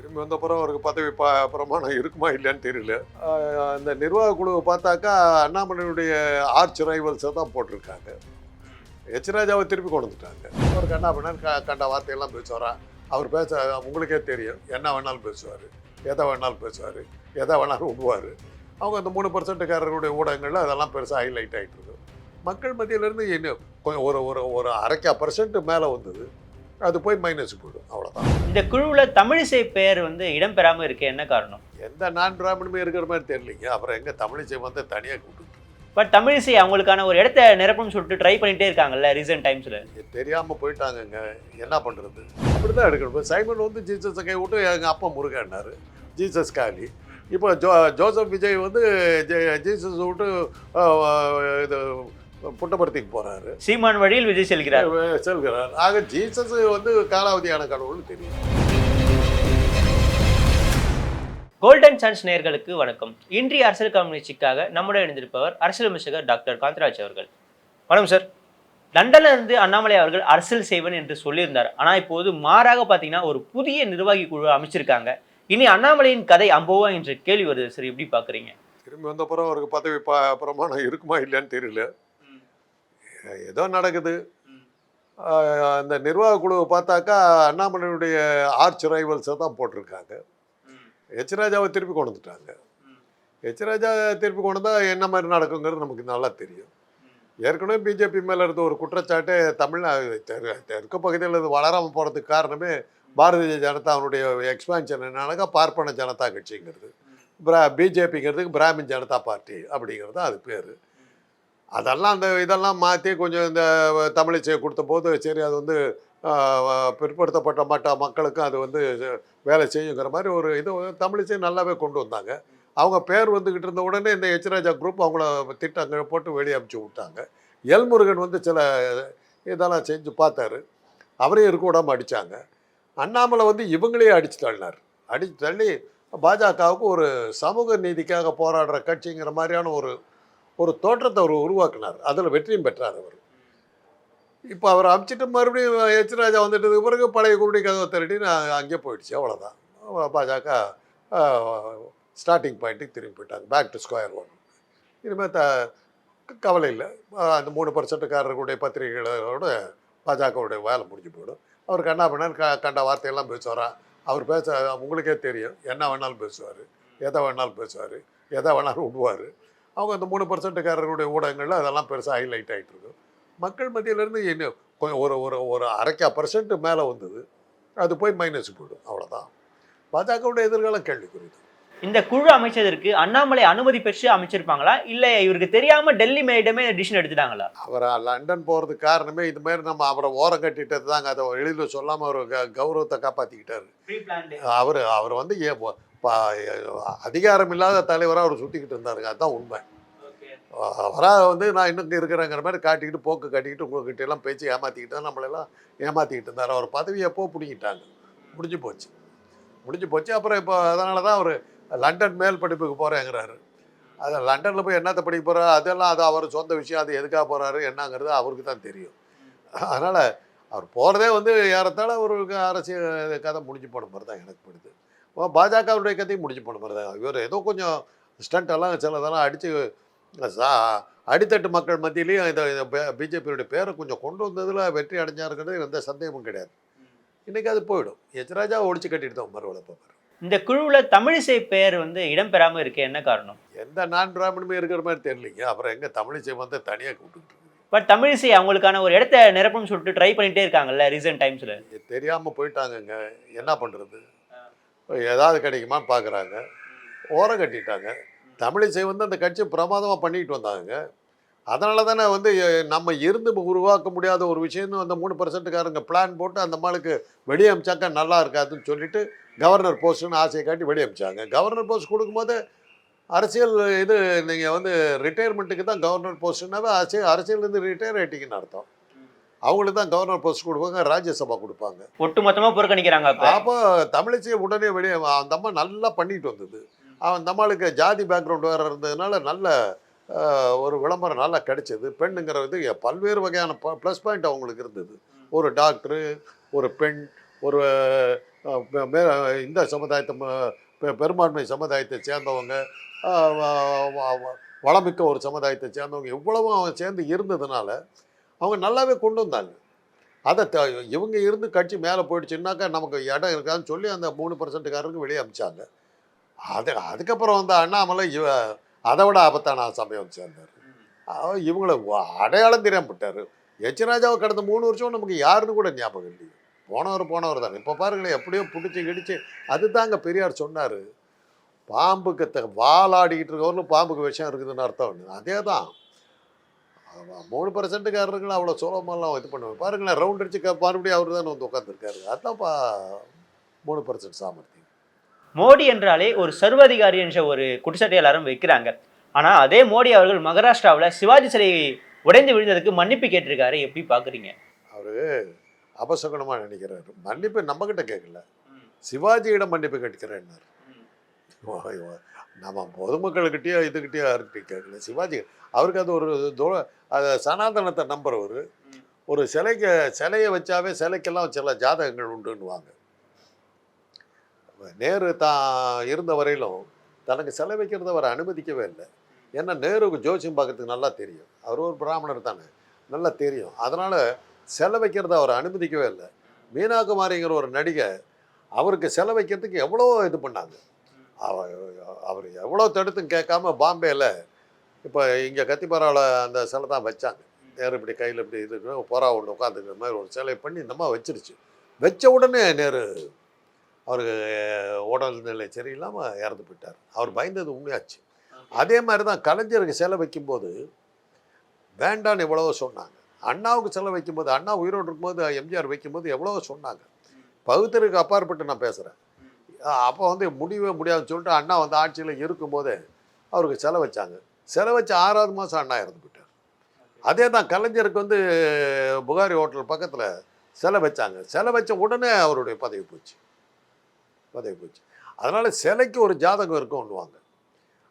திரும்பி வந்த பிறகு அவருக்கு பதவி ப பிரமாணம் இருக்குமா இல்லையான்னு தெரியல. அந்த நிர்வாக குழுவை பார்த்தாக்கா அண்ணாமலையுடைய ஆர்ச் ரைவல்ஸை தான் போட்டிருக்காங்க. எச் ராஜாவை திருப்பி கொண்டு வந்துட்டாங்க. அவருக்கு என்ன பண்ணார் க கண்ட வார்த்தையெல்லாம் பேசுவாரா? அவர் பேச உங்களுக்கே தெரியும். என்ன வேணாலும் பேசுவார். எதை வேணாலும் பேசுவார். எதை வேணாலும் விடுவார் அவங்க அந்த மூணு பர்சன்ட்டுக்காரர்களுடைய ஊடகங்களில் அதெல்லாம் பெருசாக ஹைலைட் ஆகிட்டு இருக்கு. மக்கள் மத்தியிலேருந்து இன்னும் கொஞ்சம் ஒரு ஒரு ஒரு அரைக்கா பர்சன்ட் மேலே வந்தது. அது போய் மைனஸ் போயிடும். அவ்வளோதான் இந்த குழுவுல தமிழிசை பெயர் வந்து இடம்பெறாம இருக்க என்ன காரணம்? எந்த நான் பிராமணமே இருக்கிற மாதிரி தெரியலிங்க. அப்புறம் எங்கே தமிழிசை வந்து தனியாக கூப்பிட்டு பட் தமிழிசை அவங்களுக்கான ஒரு இடத்த நிரப்பணும்னு சொல்லிட்டு ட்ரை பண்ணிட்டே இருக்காங்கல்ல ரீசெண்ட் டைம்ஸ்ல தெரியாமல் போயிட்டாங்கங்க. என்ன பண்ணுறது அப்படி தான் எடுக்கணும் சைமன் வந்து ஜீசஸை கை விட்டு எங்கள் அப்பா முருகன்னாரு. ஜீசஸ் காலி இப்போ ஜோ ஜோசப் விஜய் வந்து ஜீசஸ் விட்டு இது புட்டபர்த்திக்கு போகிறாரு சீமான் வழியில் விஜய் செல்கிறார். செல்கிறார். ஆக ஜீசஸ் வந்து காலாவதியான கடவுள்னு தெரியும். கோல்டன் சான்ஸ் நேயர்களுக்கு வணக்கம். இன்றைய அரசியல் கம்யூனிஸ்டிக்காக நம்முடன் இணைந்திருப்பவர் அரசியல் விமர்சகர் டாக்டர் காந்தராஜ் அவர்கள். வணக்கம் சார் லண்டன்ல இருந்து அண்ணாமலை அவர்கள் அரசியல் செய்வன் என்று சொல்லியிருந்தார். ஆனா இப்போது மாறாக பார்த்தீங்கன்னா ஒரு புதிய நிர்வாகி குழு அமைச்சிருக்காங்க. இனி அண்ணாமலையின் கதை அம்பவா என்ற கேள்வி வருது சார் எப்படி பாக்குறீங்க? திரும்பி வந்த பிறகு அவருக்கு பதவி பிரமாணம் இருக்குமா இல்லையான்னு தெரியல. ஏதோ நடக்குது. அந்த நிர்வாக குழுவை பார்த்தாக்கா அண்ணாமலையுடைய ஆர்ச் ரைவல்ஸை தான் போட்டிருக்காங்க. எச் ராஜாவை திருப்பி கொண்டு வந்துட்டாங்க. எச் ராஜா திருப்பி கொண்டு வந்தால் என்ன மாதிரி நடக்குங்கிறது நமக்கு நல்லா தெரியும். ஏற்கனவே பிஜேபி மேலே இருந்த ஒரு குற்றச்சாட்டு தமிழ்நாடு தெற்கு தெற்கு பகுதியில் இது வளராமல் போகிறதுக்கு காரணமே பாரதிய ஜனதாவுடைய எக்ஸ்பான்ஷன் என்னன்னாக்கா பார்ப்பன ஜனதா கட்சிங்கிறது. பிரா பிஜேபிங்கிறதுக்கு பிராமின் ஜனதா பார்ட்டி அப்படிங்கிறது தான் அது பேர். அதெல்லாம் அந்த இதெல்லாம் மாற்றி கொஞ்சம் இந்த தமிழிசையை கொடுத்த போது சரி அது வந்து பிற்படுத்தப்பட்ட மட்ட மக்களுக்கும் அது வந்து வேலை செய்யுங்கிற மாதிரி ஒரு இது தமிழிசை நல்லாவே கொண்டு வந்தாங்க. அவங்க பேர் வந்துக்கிட்டு இருந்த உடனே இந்த எச்ராஜா குரூப் அவங்கள திட்டங்கள் போட்டு வெளியே அமுச்சு விட்டாங்க. எல்முருகன் வந்து சில இதெல்லாம் செஞ்சு பார்த்தாரு. அவரையும் இருக்க விடாமல் அடித்தாங்க அண்ணாமலை வந்து இவங்களையே அடித்து தள்ளினார். அடித்து தள்ளி பாஜகவுக்கு ஒரு சமூக நீதிக்காக போராடுற கட்சிங்கிற மாதிரியான ஒரு ஒரு தோற்றத்தை அவர் உருவாக்கினார். அதில் வெற்றியும் பெற்றார் அவர். இப்போ அவர் அமிச்சிட்டு மறுபடியும் எச் ராஜா வந்துட்டதுக்கு பிறகு பழைய குருடி கதவை திரட்டி நான் அங்கேயே போயிடுச்சு அவ்வளோதான் பாஜக ஸ்டார்டிங் பாயிண்ட்டுக்கு திரும்பி போயிட்டாங்க. பேக் டு ஸ்கொயர் ஒன் இனிமேல் த கவலை இல்லை. அந்த மூணு பர்சன்ட்டுக்காரர்களுடைய பத்திரிகைகளோட பாஜகவுடைய வேலை முடிஞ்சு போயிடும். அவர் கண்ணா பண்ணார் க கண்ட வார்த்தையெல்லாம் பேசுவாரா? அவர் பேச உங்களுக்கே தெரியும். என்ன வேணாலும் பேசுவார். எதை வேணாலும் பேசுவார். எதை வேணாலும் விடுவார் அவங்க அந்த மூணு பர்சன்ட்டுக்காரர்களுடைய ஊடகங்களில் அதெல்லாம் பெருசாக ஹைலைட் ஆகிட்டு மக்கள் மத்தியிலேருந்து கொஞ்சம் ஒரு ஒரு ஒரு அரைக்கா பர்சன்ட் மேலே வந்தது. அது போய் மைனஸ் போயிடும். அவ்வளோதான் பாஜகவுடைய எதிர்காலம் கேள்விக்குறி இந்த குழு அமைச்சதற்கு அண்ணாமலை அனுமதி பெற்று அமைச்சிருப்பாங்களா? இல்ல இவருக்கு தெரியாம டெல்லி மேலிடமே டிசிஷன் எடுத்துட்டாங்களா? அவரை லண்டன் போகிறதுக்கு காரணமே இது மாதிரி நம்ம அவரை ஓரம் கட்டிட்டது தாங்க அதை எளிதில் சொல்லாமல் அவர் கௌரவத்தை காப்பாற்றிக்கிட்டாரு அவர் அவர் வந்து அதிகாரம் இல்லாத தலைவராக அவர் சுற்றிக்கிட்டு இருந்தாருங்க. அதுதான் உண்மை. அவராக வந்து நான் இன்னும் இருக்கிறேங்கிற மாதிரி காட்டிக்கிட்டு போக்கு காட்டிக்கிட்டு உங்ககிட்ட எல்லாம் பேச்சு ஏமாற்றிக்கிட்டு தான் நம்மளெல்லாம் ஏமாற்றிக்கிட்டு இருந்தார். அவர் பதவி எப்போ பிடிங்கிட்டாங்க? முடிஞ்சு போச்சு. முடிஞ்சு போச்சு. அப்புறம் இப்போ அதனால தான் அவர் லண்டன் மேல் படிப்புக்கு போகிறேங்கிறாரு அது லண்டனில் போய் என்னத்தை படிக்க போகிறாரு அதெல்லாம் அது அவர் சொந்த விஷயம். அது எதுக்காக போகிறாரு என்னங்கிறது அவருக்கு தான் தெரியும். அதனால் அவர் போகிறதே வந்து ஏறத்தாழ ஒரு அரசியல் கதை முடிஞ்சு போன மாதிரி தான் எனக்கு படுது. பாஜகவுடைய கதையும் முடிஞ்சு போன மாதிரி தான். இவர் ஏதோ கொஞ்சம் ஸ்டண்ட் எல்லாம் சிலதெல்லாம் அடித்து சா அடித்தட்டு மக்கள் மத்தியிலையும் இந்த பிஜேபியுடைய பேரை கொஞ்சம் கொண்டு வந்ததில் வெற்றி அடைஞ்சாருங்கிறது எந்த சந்தேகமும் கிடையாது. இன்றைக்கி அது போயிடும். எச்ராஜா ஒழிச்சு கட்டிட்டு தான் மறுவலை பார்ப்பார். இந்த குழுவுல தமிழிசை பெயர் வந்து இடம்பெறாம இருக்க என்ன காரணம்? எந்த நான் பிராமணமே இருக்கிற மாதிரி தெரியலிங்க. அப்புறம் எங்கே தமிழிசை வந்து தனியாக இருக்கு பட் தமிழிசை அவங்களுக்கான ஒரு இடத்த நிரப்பணும்னு சொல்லிட்டு ட்ரை பண்ணிட்டே இருக்காங்கல்ல ரீசெண்ட் டைம்ஸ்ல தெரியாமல் போயிட்டாங்கங்க. என்ன பண்ணுறது ஏதாவது கிடைக்குமான்னு பார்க்குறாங்க. ஓரம் கட்டிட்டாங்க. தமிழிசை வந்து அந்த கட்சி பிரமாதமாக பண்ணிக்கிட்டு வந்தாங்க. அதனால தானே வந்து நம்ம இருந்து உருவாக்க முடியாத ஒரு விஷயம்னு அந்த மூணு பர்சன்ட்டுக்காரங்க பிளான் போட்டு அந்த மாளுக்கு வெளியே நல்லா இருக்காதுன்னு சொல்லிட்டு கவர்னர் போஸ்ட்டுன்னு ஆசையை காட்டி வெளியே அமைச்சாங்க. கவர்னர் போஸ்ட் கொடுக்கும்போது அரசியல் இது நீங்கள் வந்து ரிட்டையர்மெண்ட்டுக்கு தான் கவர்னர் போஸ்ட்னாவே அரசியல் அரசியலேருந்து ரிட்டையர் ஆயிட்டீங்கன்னு அர்த்தம். அவங்களுக்கு தான் கவர்னர் போஸ்ட் கொடுப்பாங்க ராஜ்யசபா கொடுப்பாங்க. ஒட்டு மொத்தமா புறக்கணிக்கிறாங்க அப்ப. தமிழிசையை உடனே வெளியே அந்த அம்மா நல்லா பண்ணிட்டு வந்தது. அவன் அந்த அம்மாளுக்கு ஜாதி பேக்ரவுண்ட் வேறு இருந்ததுனால நல்ல ஒரு விளம்பரம் நல்லா கிடைச்சது. பெண்ணுங்கிறது பல்வேறு வகையான ப்ளஸ் பாயிண்ட் அவங்களுக்கு இருந்தது. ஒரு டாக்டரு ஒரு பெண் ஒரு பெ- இந்த சமுதாயத்தை பெ- பெரும்பான்மை சமுதாயத்தை சேர்ந்தவங்க வளமிக்க ஒரு சமுதாயத்தை சேர்ந்தவங்க இவ்வளவும் அவங்க சேர்ந்து இருந்ததுனால அவங்க நல்லாவே கொண்டு வந்தாங்க. அதை த இவங்க இருந்து கட்சி மேலே போயிடுச்சுன்னாக்கா நமக்கு இடம் இருக்காதுன்னு சொல்லி அந்த மூணு பர்சன்ட்டுக்காரருக்கு வெளியே அமிச்சாங்க. அது அதுக்கப்புறம் வந்து அண்ணாமலை இவ அதை விட ஆபத்தான சமயம் சேர்ந்தார் அவர் இவங்கள அடையாளம் தெரியாமட்டார் எச் ராஜாவை கடந்த மூணு வருஷம் நமக்கு யாருன்னு கூட ஞாபகம் இல்லையே. போனவர் போனவர் தான். இப்போ பாருங்களேன் எப்படியோ பிடிச்சி கிடிச்சு அதுதாங்க பெரியார் சொன்னார். பாம்புக்கு த வாலாடிக்கிட்டு இருக்கவர்களும் பாம்புக்கு விஷயம் இருக்குதுன்னு அர்த்தம். அதே தான் மூணு பர்சன்ட்டுக்காரருங்களை அவ்வளோ சுலபமெல்லாம் இது பண்ணுவாங்க. பாருங்களேன் ரவுண்ட் அடிச்சு மறுபடியும் அவர் தானே வந்து உட்காந்துருக்காரு அதான்ப்பா மூணு பர்சன்ட் சாமர்த்தியம். மோடி என்றாலே ஒரு சர்வாதிகாரி என்ற ஒரு குற்றச்சாட்டை எல்லாரும் வைக்கிறாங்க. ஆனா அதே மோடி அவர்கள் மகாராஷ்டிராவில் சிவாஜி சிலை உடைந்து விழுந்ததுக்கு மன்னிப்பு கேட்டிருக்காரு. எப்படி பாக்குறீங்க? அபசகுணமாக நினைக்கிறாரு. மன்னிப்பு நம்மக்கிட்ட கேட்கல சிவாஜியிடம் மன்னிப்பு கேட்கிறேன்னாரு. நம்ம பொதுமக்கள்கிட்டயோ இதுகிட்டயோ யாருக்கிட்டையும் கேட்கல சிவாஜி அவருக்கு அது ஒரு தோ அது சனாதனத்தை நம்புறவர். ஒரு சிலைக்கு சிலையை வச்சாவே சிலைக்கெல்லாம் சில ஜாதகங்கள் உண்டுன்னுவாங்க. நேரு தான் இருந்த வரையிலும் தனக்கு சிலை வைக்கிறத அவர் அனுமதிக்கவே இல்லை. ஏன்னா நேருக்கு ஜோசியம் பார்க்கறதுக்கு நல்லா தெரியும். அவர் ஒரு பிராமணர் தானே. நல்லா தெரியும். அதனால் சிலை வைக்கிறத அவர் அனுமதிக்கவே இல்லை. மீனாகுமாரிங்கிற ஒரு நடிகை அவருக்கு சிலை வைக்கிறதுக்கு எவ்வளோ இது பண்ணாங்க. அவ- அவர் எவ்வளோ தடுத்தும் கேட்காம பாம்பேயில் இப்போ இங்கே கத்திப்பாராவில் அந்த சிலை தான் வச்சாங்க. நேரு இப்படி கையில் இப்படி இது புறா ஒன்று உட்காந்துக்கிற மாதிரி ஒரு சிலை பண்ணி இந்த மாதிரி வச்சிருச்சு. வச்ச உடனே நேரு அவருக்கு உடல்நிலை சரியில்லாமல் இறந்து போயிட்டார். அவர் பயந்தது உண்மையாச்சு. அதே மாதிரி தான் கலைஞருக்கு சிலை வைக்கும்போது வேண்டான்னு எவ்வளவோ சொன்னாங்க. அண்ணாவுக்கு சிலை வைக்கும்போது அண்ணா உயிரோடு இருக்கும்போது எம்ஜிஆர் வைக்கும்போது எவ்வளவோ சொன்னாங்க. பகுத்தறிவுக்கு அப்பாற்பட்டு நான் பேசுகிறேன் அப்போ வந்து முடியவே முடியாதுன்னு சொல்லிட்டு அண்ணா வந்து ஆட்சியில் இருக்கும்போது அவருக்கு செலவச்சாங்க. செலவச்சு சிலை ஆறாவது மாதம் அண்ணா இறந்து போயிட்டார். அதே தான் கலைஞருக்கு வந்து புகாரி ஹோட்டல் பக்கத்தில் சிலை வச்சாங்க சிலை வச்ச உடனே அவருடைய பதவி போச்சு. பதவி போச்சு. அதனால் சிலைக்கு ஒரு ஜாதகம் இருக்கும்னுவாங்க.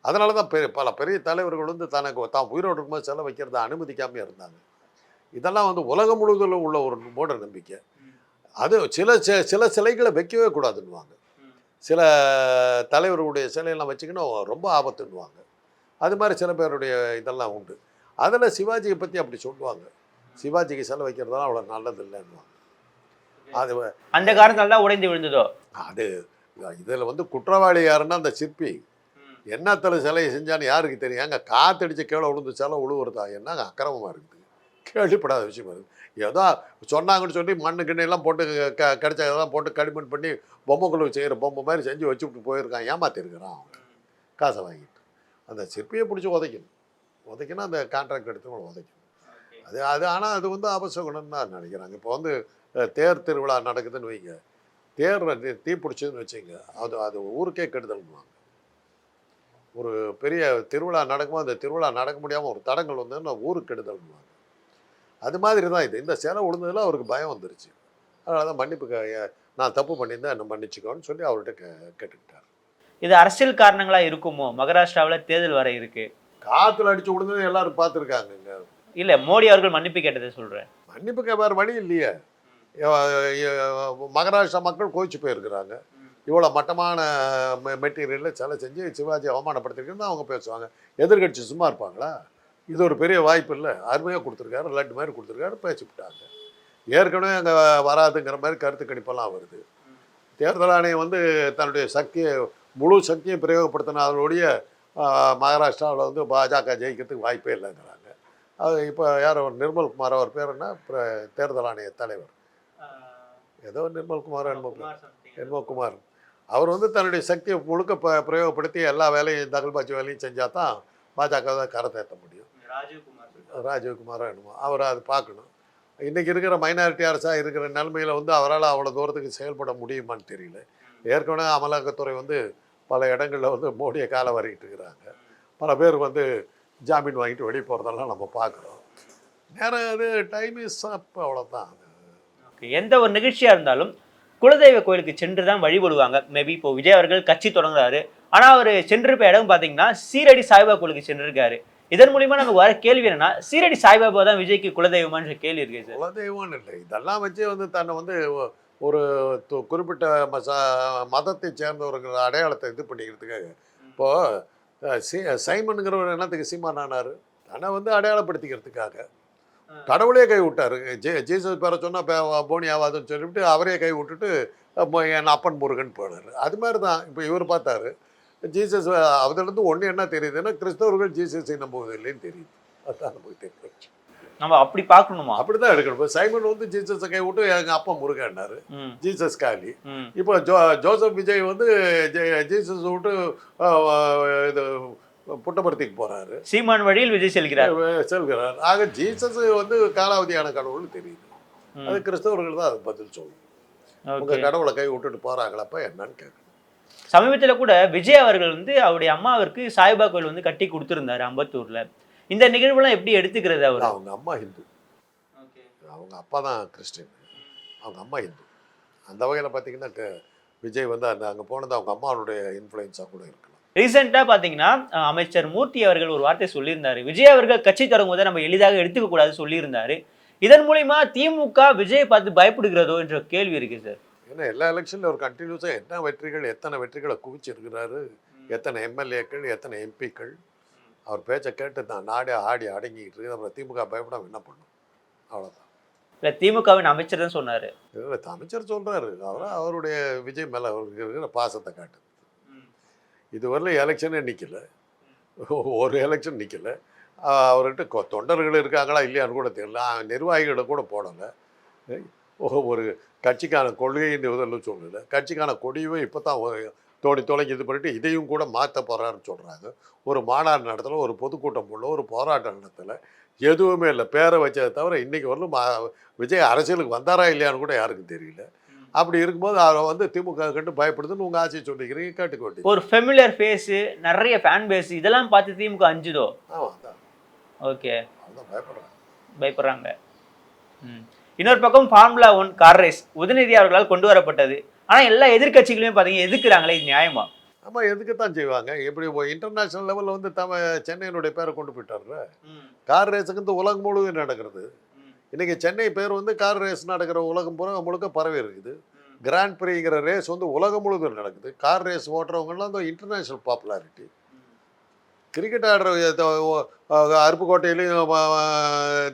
அதனால தான் பெரிய பல பெரிய தலைவர்கள் வந்து தனக்கு தான் உயிரோடு இருக்கும்போது சிலை வைக்கிறத அனுமதிக்காமல் இருந்தாங்க. இதெல்லாம் வந்து உலகம் முழுவதிலும் உள்ள ஒரு மூட நம்பிக்கை. அது சில சில சிலைகளை வைக்கவே கூடாதுன்னுவாங்க. சில தலைவர்களுடைய சிலையெல்லாம் வச்சுக்கணும் ரொம்ப ஆபத்துன்னுவாங்க. அது மாதிரி சில பேருடைய இதெல்லாம் உண்டு. அதில் சிவாஜியை பற்றி அப்படி சொல்லுவாங்க. சிவாஜிக்கு சிலை வைக்கிறதெல்லாம் அவ்வளோ நல்லது இல்லைன்னுவாங்க அது அந்த காரணத்தால தான் உடைந்து விழுந்ததோ? அது இதில் வந்து குற்றவாளி யாருன்னா அந்த சிற்பி. என்னத்தில் சிலையை செஞ்சான்னு யாருக்கு தெரியும்? அங்கே காத்தடிச்சு கீழே விழுந்து சிலை உழுவுறதா? என்னங்க அக்கிரமமாக இருக்குது? கேள்விப்படாத விஷயமா இருக்குது. ஏதோ சொன்னாங்கன்னு சொல்லி மண்ணு கிண்ணு போட்டு க கிடைச்சதெல்லாம் போட்டு களிமண் பண்ணி பொம்மை குழு செய்கிற பொம்மை மாதிரி செஞ்சு வச்சுட்டு போயிருக்கான். ஏமாத்திருக்கிறான் அவன். காசை வாங்கிட்டு. அந்த சிற்பியை பிடிச்சி உதைக்கணும். உதைக்கணும் அந்த கான்ட்ராக்ட் எடுத்து உதைக்கணும். அது அது ஆனால் அது வந்து அபசகுணம் தான் நினைக்கிறாங்க. இப்போ வந்து தேர் திருவிழா நடக்குதுன்னு வைங்க. தேர் தீ தீ பிடிச்சதுன்னு வச்சுங்க. அது அது ஊருக்கே கெடுதல்வாங்க ஒரு பெரிய திருவிழா நடக்கும்போது அந்த திருவிழா நடக்க முடியாமல் ஒரு தடங்கள் வந்ததுன்னா ஊருக்கு கெடுதல்வாங்க அது மாதிரி தான் இது. இந்த சிலை விழுந்ததில் அவருக்கு பயம் வந்துருச்சு. அதனால தான் மன்னிப்பு கே- நான் தப்பு பண்ணியிருந்தேன் என்ன மன்னிச்சுக்கோன்னு சொல்லி அவர்கிட்ட கே கேட்டுக்கிட்டார். இது அரசியல் காரணங்களா இருக்குமோ? மகாராஷ்டிராவில் தேர்தல் வர இருக்கு. காற்றுல அடிச்சு விழுந்தது எல்லாரும் பார்த்துருக்காங்கங்க. இல்ல மோடி அவர்கள் மன்னிப்பு கேட்டதை சொல்றேன். மன்னிப்புக்கு வேறு வழி இல்லையே. மகாராஷ்டிரா மக்கள் கோச்சு போயிருக்கிறாங்க. இவ்வளோ மட்டமான மெட்டீரியலில் சிலை செஞ்சு சிவாஜி அவமானப்படுத்திருக்குன்னு அவங்க பேசுவாங்க. எதிர்கட்சி சும்மா இருப்பாங்களா? இது ஒரு பெரிய வாய்ப்பு இல்லை. அருமையாக கொடுத்துருக்காரு லட்டு மாதிரி கொடுத்துருக்காரு பேசிவிட்டாங்க. ஏற்கனவே அங்கே வராதுங்கிற மாதிரி கருத்து கணிப்பெல்லாம் வருது. தேர்தல் ஆணையம் வந்து தன்னுடைய சக்தியை முழு சக்தியை பிரயோகப்படுத்தினாலுடைய மகாராஷ்டிராவில் வந்து பாஜக ஜெயிக்கிறதுக்கு வாய்ப்பே இல்லைங்கிறாங்க. அது இப்போ யார் அவர் நிர்மல்குமார் அவர் பேர் என்ன? தேர்தல் ஆணைய தலைவர். ஏதோ நிர்மல்குமார் என்னமோ பேர். என்மோகுமார் அவர் வந்து தன்னுடைய சக்தியை முழுக்க ப பிரயோகப்படுத்தி எல்லா வேலையும் தகல்பாச்சி வேலையும் செஞ்சால் தான் பாஜக கரை தேர்த்த முடியும். ராஜீவ்குமாரோ என்னமோ. அவர் அது பார்க்கணும். இன்றைக்கி இருக்கிற மைனாரிட்டி அரசாக இருக்கிற நிலைமையில் வந்து அவரால் அவ்வளோ தூரத்துக்கு செயல்பட முடியுமான்னு தெரியல. ஏற்கனவே அமலாக்கத்துறை வந்து பல இடங்களில் வந்து மோடியை காலை வரைக்கிட்டு இருக்கிறாங்க. பல பேர் வந்து ஜாமீன் வாங்கிட்டு வெளியே போகிறதெல்லாம் நம்ம பார்க்குறோம். நேரம் அது டைம் இஸ் அப் அவ்வளோதான். எந்த ஒரு நிகழ்ச்சியா இருந்தாலும் குலதெய்வ கோயிலுக்கு சென்று தான் வழிபடுவாங்க. மேபி இப்போ விஜய் அவர்கள் கட்சி தொடங்குறாரு. ஆனா அவர் சென்றிருப்ப இடம் பாத்தீங்கன்னா சீரடி சாய்பாபா கோயிலுக்கு சென்றிருக்காரு. இதன் மூலியமா நமக்கு வர கேள்வி என்னன்னா சீரடி சாய்பாபா தான் விஜய்க்கு குலதெய்வமான்ற கேள்வி இருக்கு சார். குலதெய்வம்னு இல்லை. இதெல்லாம் வச்சு வந்து தன்னை வந்து ஒரு குறிப்பிட்ட மசா மதத்தை சேர்ந்தவர்கள் அடையாளத்தை இது பண்ணிக்கிறதுக்காக. இப்போது சி சைமனுங்கிறவர் என்னத்துக்கு சீமான் ஆனார் ஆனால் வந்து அடையாளப்படுத்திக்கிறதுக்காக. கடவுளே கை விட்டாரு. ஜே ஜீசஸ் பேரை சொன்னால் போனி ஆகாதுன்னு சொல்லிவிட்டு அவரே கை விட்டுட்டு என் அப்பன் முருகன் போனார். அது மாதிரி தான். இப்போ இவர் பார்த்தாரு. ஜீசஸ் அதுலேருந்து ஒன்று என்ன தெரியுதுன்னா கிறிஸ்தவர்கள் ஜீசஸை நம்புவதில்லைன்னு தெரியுது. அதுதான் நமக்கு தெரியும் நம்ம அப்படி பார்க்கணுமா? அப்படி தான் எடுக்கணும். இப்போ சைமன் வந்து ஜீசஸை கை விட்டு எங்கள் அப்பா முருகன்னாரு. ஜீசஸ் காலி. இப்போ ஜோ ஜோசப் விஜய் வந்து ஜீசஸ் விட்டு இது புட்டபர்த்திக்கு போகிறாரு சீமான் வழியில் விஜய் செல்கிறார். செல்கிறார். ஆக ஜீசஸ் வந்து காலாவதியான கடவுள்னு தெரியுது. அது கிறிஸ்தவர்கள் தான் அது பதில் சொல்லணும் உங்க கடவுளை கை விட்டுட்டு போறாங்களப்ப என்னன்னு கேட்கணும். சமீபத்தில் கூட விஜய் அவர்கள் வந்து அவருடைய அம்மாவிற்கு சாய்பா கோயில் வந்து கட்டி கொடுத்துருந்தாரு அம்பத்தூர்ல. இந்த நிகழ்வுலாம் எப்படி எடுத்துக்கிறது அவர்? அவங்க அம்மா ஹிந்து. அவங்க அப்பா தான் கிறிஸ்டின். அவங்க அம்மா ஹிந்து. அந்த வகையில் பார்த்தீங்கன்னா விஜய் வந்து அந்த அங்கே போனது அவங்க அம்மாவுடைய இன்ஃப்ளூயன்ஸாக கூட இருக்கலாம். ரீசெண்டாக பார்த்தீங்கன்னா அமைச்சர் மூர்த்தி அவர்கள் ஒரு வார்த்தை சொல்லியிருந்தாரு. விஜய் அவர்கள் கட்சி தொடங்குவதை நம்ம எளிதாக எடுத்துக்க கூடாது சொல்லியிருந்தாரு. இதன் மூலியமா திமுக விஜயை பார்த்து பயப்படுகிறதோ என்ற கேள்வி இருக்கு சார். ஏன்னா எல்லா எலெக்ஷனில் ஒரு கண்டினியூஸாக என்ன வெற்றிகள் எத்தனை வெற்றிகளை குவிச்சிருக்கிறாரு எத்தனை எம்எல்ஏக்கள் எத்தனை எம்பிக்கள். அவர் பேச்சை கேட்டு தான் நாடே ஆடி அடங்கிக்கிட்டு இருக்குது. அப்புறம் திமுக பயப்படாம என்ன பண்ணும்? அவ்வளோதான் இல்ல திமுகவின் அமைச்சர் தான் சொன்னாரு. இதில் அமைச்சர் சொல்கிறாரு அவர் அவருடைய விஜய் மேலே அவருக்கு இருக்கிற பாசத்தை காட்டுது. இதுவரையிலும் எலெக்ஷனே நிற்கல ஒரு எலெக்ஷன் நிற்கல அவர்கிட்ட தொண்டர்கள் இருக்காங்களா இல்லையான்னு கூட தெரியல. நிர்வாகிகளை கூட போடலை. ஒரு கட்சிக்கான கொள்கைன்னு இதெல்லாம் சொல்லலை. கட்சிக்கான கொடியும் இப்போ தான் தோணி தொலைஞ்சு இது பண்ணிட்டு இதையும் கூட மாற்ற போகிறாருன்னு சொல்கிறாங்க ஒரு மாநாடு நடத்தல ஒரு பொதுக்கூட்டம் போடல ஒரு போராட்டம் நடத்தலை. எதுவுமே இல்லை. பேரை வச்சதை தவிர இன்றைக்கி வரலும் மா- விஜய் அரசியலுக்கு வந்தாரா இல்லையான்னு கூட யாருக்கும் தெரியல. அப்படி இருக்கும்போது அவரை வந்து திமுக கண்டு பயப்படுதுன்னு உங்கள் ஆட்சியை சொல்லிக்கிறீங்க கேட்டுக்க வேண்டியது ஒரு ஃபெமிலியர் ஃபேஸ் நிறைய ஃபேன் பேஸ் இதெல்லாம் பார்த்து திமுக அஞ்சுதோ? ஆமாம் ஓகே பயப்படுறாங்க. பயப்படுறாங்க. ம். இன்னொரு பக்கம் formula one car race Udhayanidhi அவர்களால் கொண்டு வரப்பட்டது. ஆனா எல்லா எதிர்க்கட்சிகளையும் பார்த்தீங்க எதிர்க்கிறாங்களே இது நியாயமா? ஆமாம் எதுக்கு தான் செய்வாங்க இப்படி இன்டர்நேஷ்னல் லெவலில் வந்து தம சென்னையினுடைய பேரை கொண்டு போயிட்டார்ல? கார் ரேஸுக்கு இந்த உலகம் முழுவதும் நடக்கிறது? இன்றைக்கி சென்னை பேர் வந்து கார் ரேஸ் நடக்கிற உலகம் பூரா முழுக்க பரவி இருக்குது. கிராண்ட் ப்ரீங்கிற ரேஸ் வந்து உலகம் முழுவதும் நடக்குது. கார் ரேஸ் ஓட்டுறவங்கலாம் இந்த இன்டர்நேஷ்னல் பாப்புலாரிட்டி கிரிக்கெட் ஆடுற அருப்புக்கோட்டையிலையும்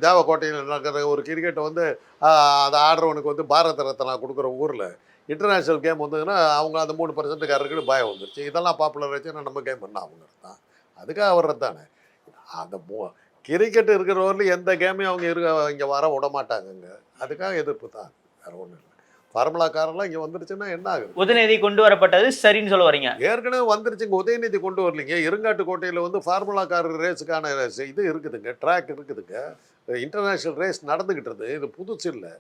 தேவக்கோட்டையிலும் நடக்கிற ஒரு கிரிக்கெட்டை வந்து அதை ஆடுறவனுக்கு வந்து பாரத ரத்னா கொடுக்குற ஊரில் இன்டர்நேஷ்னல் கேம் வந்ததுன்னா அவங்க அந்த மூணு பர்சன்ட்டுக்காரருக்கு பயம் வந்துருச்சு. இதெல்லாம் பாப்புலர் ஆச்சுன்னா நம்ம கேம் பண்ண அவங்க தான். அதுக்காக வர்றது தானே. அந்த மூ கிரிக்கெட் இருக்கிறவரில் எந்த கேமையும் அவங்க இருக்க இங்கே வர விட மாட்டாங்கங்க. அதுக்காக எதிர்ப்பு தான். வேறு ஒன்றும் இல்லை. ஃபார்முலாக்காரெல்லாம் இங்கே வந்துருச்சுன்னா என்ன ஆகுது? உதயநிதி கொண்டு வரப்பட்டது சரின்னு சொல்ல வரீங்க. ஏற்கனவே வந்துருச்சுங்க உதயநிதி கொண்டு வரலீங்க. இருங்காட்டுக்கோட்டையில் வந்து ஃபார்முலா கார் ரேஸுக்கான இது இருக்குதுங்க ட்ராக் இருக்குதுங்க. இன்டர்நேஷ்னல் ரேஸ் நடந்துக்கிட்டு இது புதுசு இல்லை.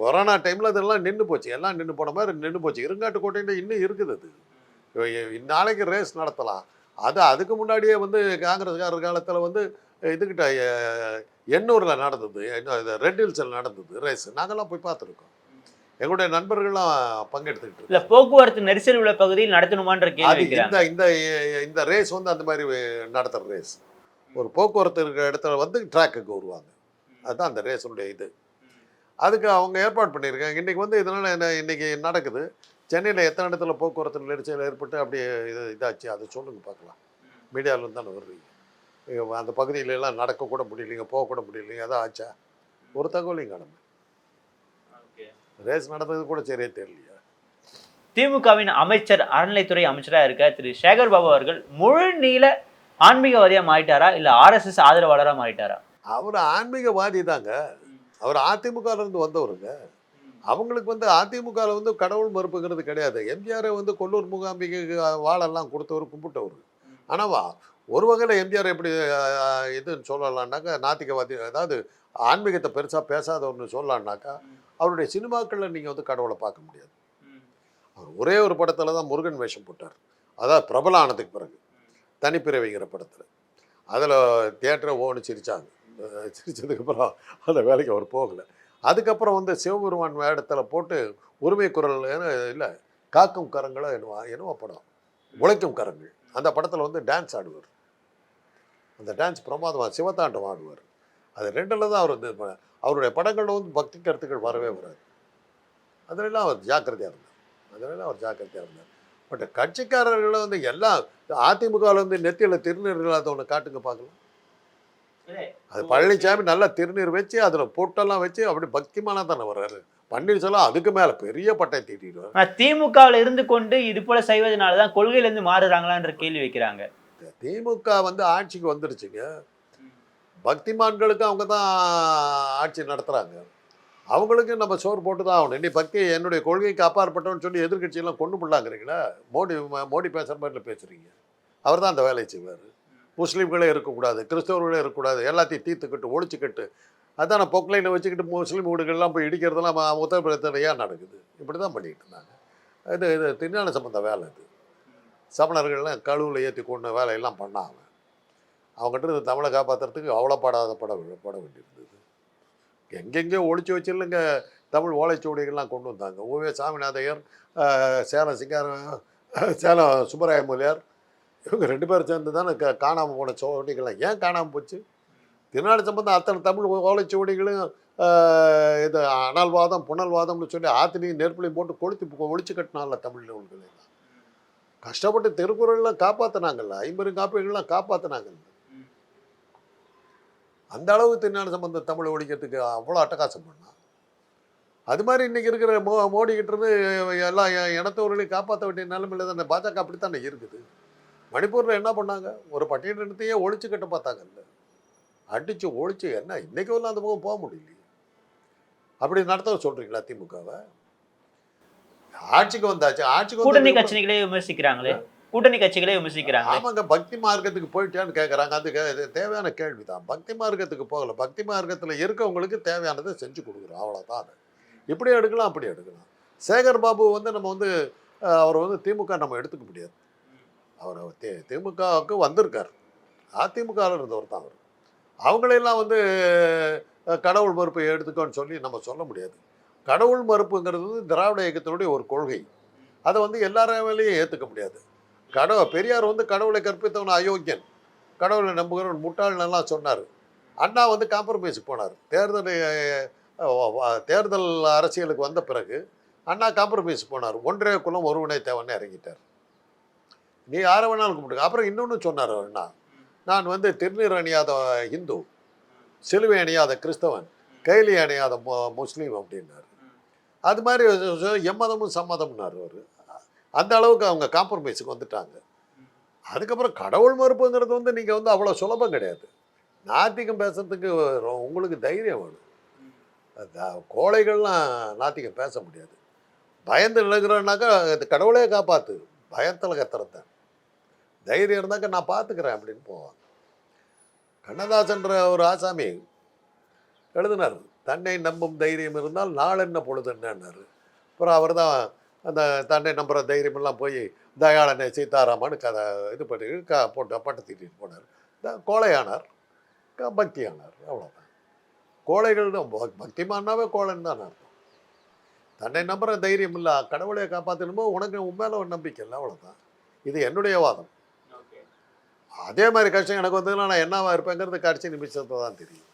கொரோனா டைமில் இதெல்லாம் நின்று போச்சு. எல்லாம் நின்று போன மாதிரி நின்று போச்சு. இருங்காட்டுக்கோட்டையில் இன்னும் இருக்குது அது. நாளைக்கு ரேஸ் நடத்தலாம். அது அதுக்கு முன்னாடியே வந்து காங்கிரஸ்காரர் காலத்தில் வந்து இதுக்கிட்ட எண்ணூரில் நடந்தது. ரெட் ஹில்ஸில் நடந்தது ரேஸ். நாங்கள்லாம் போய் பார்த்துருக்கோம். எங்களுடைய நண்பர்கள்லாம் பங்கெடுத்துக்கிட்டு இல்ல போக்குவரத்து நெரிசல் உள்ள பகுதியில் நடத்தணுமான்ற கேள்வி இந்த இந்த இந்த ரேஸ் வந்து அந்த மாதிரி நடத்துகிற ரேஸ் ஒரு போக்குவரத்து இருக்கிற இடத்துல வந்து ட்ராக்குக்கு வருவாங்க. அதுதான் அந்த ரேஸுடைய இது. அதுக்கு அவங்க ஏற்பாடு பண்ணியிருக்காங்க. இன்றைக்கி வந்து இதனால் என்ன இன்றைக்கி நடக்குது. சென்னையில் எத்தனை இடத்துல போக்குவரத்து நெரிசல் ஏற்பட்டு அப்படியே இது இதாச்சு? அதை சொல்லுங்க பார்க்கலாம். மீடியாவில் தானே வர்றீங்க. அந்த பகுதியில எல்லாம் நடக்கக்கூட முடியலைங்க போகக்கூட முடியலைங்க. அதான் ஆச்சா? ஒரு தகவலையும் கடமை ரேஸ் நடந்தது கூட சரியே தெரியலையா. திமுகவின் அமைச்சர் அறநிலைத்துறை அமைச்சரா இருக்க திரு சேகர் பாபு அவர்கள் முழு நீள ஆன்மீகவாதியா மாறிட்டாரா? இல்ல ஆர்எஸ்எஸ் ஆதரவாளரா மாறிட்டாரா? அவர் ஆன்மீகவாதி தாங்க. அவர் அதிமுகல இருந்து வந்தவருங்க. அவங்களுக்கு வந்து அதிமுகவில் வந்து கடவுள் மறுப்புங்கிறது கிடையாது. எம்ஜிஆரை வந்து கொல்லூர் மூகாம்பிகைக்கு வாழெல்லாம் கொடுத்தவர் கும்பிட்டவர். ஆனால் ஒரு வகையில் எம்ஜிஆர் எப்படி இதுன்னு சொல்லலாம்னாக்கா நாத்திகவாதி அதாவது ஆன்மீகத்தை பெருசாக பேசாதவர்னு சொல்லலாம்னாக்கா அவருடைய சினிமாக்களில் நீங்கள் வந்து கடவுளை பார்க்க முடியாது. அவர் ஒரே ஒரு படத்தில் தான் முருகன் வேஷம் போட்டார். அதாவது பிரபல ஆனதுக்கு பிறகு. தனிப்பிறவிங்கிற படத்தில். அதில் தியேட்டரை ஓன்னு சிரித்தாங்க சிரித்ததுக்கப்புறம் அந்த வேலைக்கு அவர் போகலை. அதுக்கப்புறம் வந்து சிவபெருமான் வேடத்தில் போட்டு உரிமை குரல் இல்லை காக்கும் கரங்களோ என்னவோ என்னவோ படம். உழைக்கும் கரங்கள். அந்த படத்தில் வந்து டான்ஸ் ஆடுவார். அந்த டான்ஸ் பிரமாதமாக சிவத்தாண்டம் ஆடுவார். அது ரெண்டில் தான் அவர் வந்து அவருடைய படங்களில் வந்து பக்தி கருத்துக்கள் வரவே வராது. அதிலெல்லாம் அவர் ஜாக்கிரதையாக இருந்தார். அதிலெல்லாம் அவர் ஜாக்கிரதையாக இருந்தார். பட் கட்சிக்காரர்களை வந்து எல்லாம் அதிமுகவில் வந்து நெத்தியில் திருநீர் இல்லாதவனை காட்டுங்க பார்க்கலாம். அது பழனிசாமி நல்லா திருநீர் வச்சு அதில் பொட்டெல்லாம் வச்சு அப்படி பக்திமானா தானே வர்றாரு. பன்னீர்செல்வம் அதுக்கு மேலே பெரிய பட்டை தீட்டிடுவார் திமுகவில் இருந்து கொண்டு இது போல செய்வதனால தான் கொள்கையில இருந்து மாறுறாங்களான்ற கேள்வி வைக்கிறாங்க. திமுக வந்து ஆட்சிக்கு வந்துருச்சுங்க. பக்திமான்களுக்கு அவங்க தான் ஆட்சி நடத்துகிறாங்க அவங்களுக்கு நம்ம சோறு போட்டு தான் ஆகணும். இன்னைக்கு பக்தி என்னுடைய கொள்கைக்கு அப்பாற்பட்டவன்னு சொல்லி எதிர்கட்சியெல்லாம் கொண்டு போடலாங்கிறீங்களா? மோடி மோடி பேசுகிற மாதிரில பேசுகிறீங்க அவர் தான் அந்த வேலையை செய்வார். முஸ்லீம்களே இருக்கக்கூடாது கிறிஸ்தவர்களே இருக்கக்கூடாது எல்லாத்தையும் தீர்த்துக்கிட்டு ஒழிச்சுக்கிட்டு அதான் பொக்லைனை வச்சுக்கிட்டு முஸ்லீம் வீடுகள்லாம் போய் இடிக்கிறதெல்லாம் ம- ஏன் நடக்குது? இப்படி தான் பண்ணிக்கிட்டு இருந்தாங்க. இது இது திருஞான சம்பந்த வேலை இது சமணர்கள்லாம் கழுவில் ஏற்றி கொண்டு வேலையெல்லாம் பண்ணாங்க அவங்ககிட்ட இந்த தமிழை காப்பாற்றுறதுக்கு அவ்வளோ படாத பட பட வேண்டியிருந்தது. எங்கெங்கே ஒழிச்சு வச்சிருந்துங்க தமிழ் ஓலைச்சுவடிகள்லாம் கொண்டு வந்தாங்க. ஓவே சாமிநாதையர் சேலம் சிங்கார சேலம் சுப்பராய மொழியார் இவங்க ரெண்டு பேரும் சேர்ந்து தானே க காணாமல் போன சுவடிகள்லாம். ஏன் காணாமல் போச்சு? திருநாடு சம்பந்தம் அத்தனை தமிழ் ஓலைச்சுவடிகளும் இது அனல்வாதம் புனல்வாதம்னு சொல்லி ஆத்திலையும் நெருப்புலையும் போட்டு கொளுத்தி ஒழிச்சு கட்டினால தமிழ் நூல்களை கஷ்டப்பட்டு திருக்குறள்லாம் காப்பாற்றினாங்கல்ல ஐம்பெரும் காப்பீடுகள்லாம் காப்பாற்றினாங்கல்ல அந்த அளவு திருஞான சம்பந்த தமிழை ஒழிக்கிறதுக்கு அவ்வளோ அட்டகாசம் பண்ணா. அது மாதிரி இன்னைக்கு இருக்கிற மோ மோடிக்கிட்ட இருந்து எல்லா இனத்தவர்களையும் காப்பாற்ற வேண்டிய நிலைமையில தானே பாஜக அப்படித்தானே இருக்குது. மணிப்பூரில் என்ன பண்ணாங்க? ஒரு பட்டியலினத்தையே ஒழிச்சு கட்ட பார்த்தாங்கல்ல அடிச்சு ஒழிச்சு என்ன? இன்னைக்கு வரலாம் அந்த பக்கம் போக முடியலையே. அப்படி நடத்த சொல்றீங்களா திமுகவை? ஆட்சிக்கு வந்தாச்சு. ஆட்சிக்கு கூட்டணி வந்ததுக்கு கட்சிகளே விமர்சிக்கிறாங்களே. கூட்டணி கட்சிகளே விமர்சிக்கிறாங்க. ஆமாங்க பக்தி மார்க்கத்துக்கு போயிட்டேன்னு கேட்குறாங்க அது இது தேவையான கேள்வி தான் பக்தி மார்க்கத்துக்கு போகல. பக்தி மார்க்கத்தில் இருக்கவங்களுக்கு தேவையானதை செஞ்சு கொடுக்குறோம். அவ்வளோதான் அது. இப்படி எடுக்கலாம் அப்படி எடுக்கலாம். சேகர் பாபு வந்து நம்ம வந்து அவர் வந்து திமுக நம்ம எடுத்துக்க முடியாது. அவர் தே திமுகவுக்கு வந்திருக்கார். அதிமுகவில் இருந்தவர் தான் அவர். அவங்களையெல்லாம் வந்து கடவுள் மறுப்பை எடுத்துக்கோன்னு சொல்லி நம்ம சொல்ல முடியாது. கடவுள் மறுப்புங்கிறது வந்து திராவிட இயக்கத்தினுடைய ஒரு கொள்கை. அதை வந்து எல்லாராலையும் ஏற்றுக்க முடியாது. கடவுள் பெரியார் வந்து கடவுளை கற்பித்தவன் அயோக்கியன். கடவுளை நம்புகிறவன் முட்டாள்னெல்லாம் சொன்னார். அண்ணா வந்து காம்ப்ரமைஸுக்கு போனார். தேர்தல் தேர்தல் அரசியலுக்கு வந்த பிறகு அண்ணா காம்ப்ரமைஸ் போனார். ஒன்றே குலம் ஒருவனே தேவன்னு இறங்கிட்டார். நீ யாரை வேணாலும் கும்பிடுங்க அப்புறம் இன்னொன்று சொன்னார் அண்ணா. நான் வந்து திருநீர் அணியாத இந்து சிலுவை அணியாத கிறிஸ்தவன் கைலி அணியாத மு- முஸ்லீம் அப்படின்னாரு. அது மாதிரி எம்மதமும் சம்மதம்னார் அவர். அந்த அளவுக்கு அவங்க காம்ப்ரமைஸுக்கு வந்துட்டாங்க. அதுக்கப்புறம் கடவுள் மறுப்புங்கிறது வந்து நீங்கள் வந்து அவ்வளோ சுலபம் கிடையாது. நாத்திகம் பேசுறதுக்கு உங்களுக்கு தைரியம் வேணும். அதான் கோழைகள்லாம் நாத்திகம் பேச முடியாது. பயந்து நினைக்கிறோன்னாக்கா அது கடவுளே காப்பாற்று பயத்தில் கத்துறத. தைரியம் இருந்தாக்கா நான் பார்த்துக்கிறேன் அப்படின்னு போவாங்க. கண்ணதாசன்ற ஒரு ஆசாமி எழுதினார் தன்னை நம்பும் தைரியம் இருந்தால் நாளென்ன பொழுது? என்னன்னாரு. அப்புறம் அவர் தான் அந்த தன்னை நம்புகிற தைரியமெல்லாம் போய் தயாளனை சீதாராமன்னு கதை இது பண்ணி க போட்டு பட்டு தீட்டிட்டு போனார். த- கோழையானார் க பக்தியானார் அவ்வளோதான் கோழைகள் தான் ப- பக்திமானாவே கோழைன்னு தான் அர்த்தம். தன்னை நம்புகிற தைரியம் இல்லை கடவுளை காப்பாற்றணுமோ உனக்கு உன் மேலே ஒரு நம்பிக்கை இல்லை அவ்வளோதான் இது என்னுடைய வாதம். அதே மாதிரி கஷ்டம் எனக்கு வந்ததுன்னா நான் என்னவா இருப்பேங்கிறது கடைசி நிமிஷத்தை தான் தெரியும்.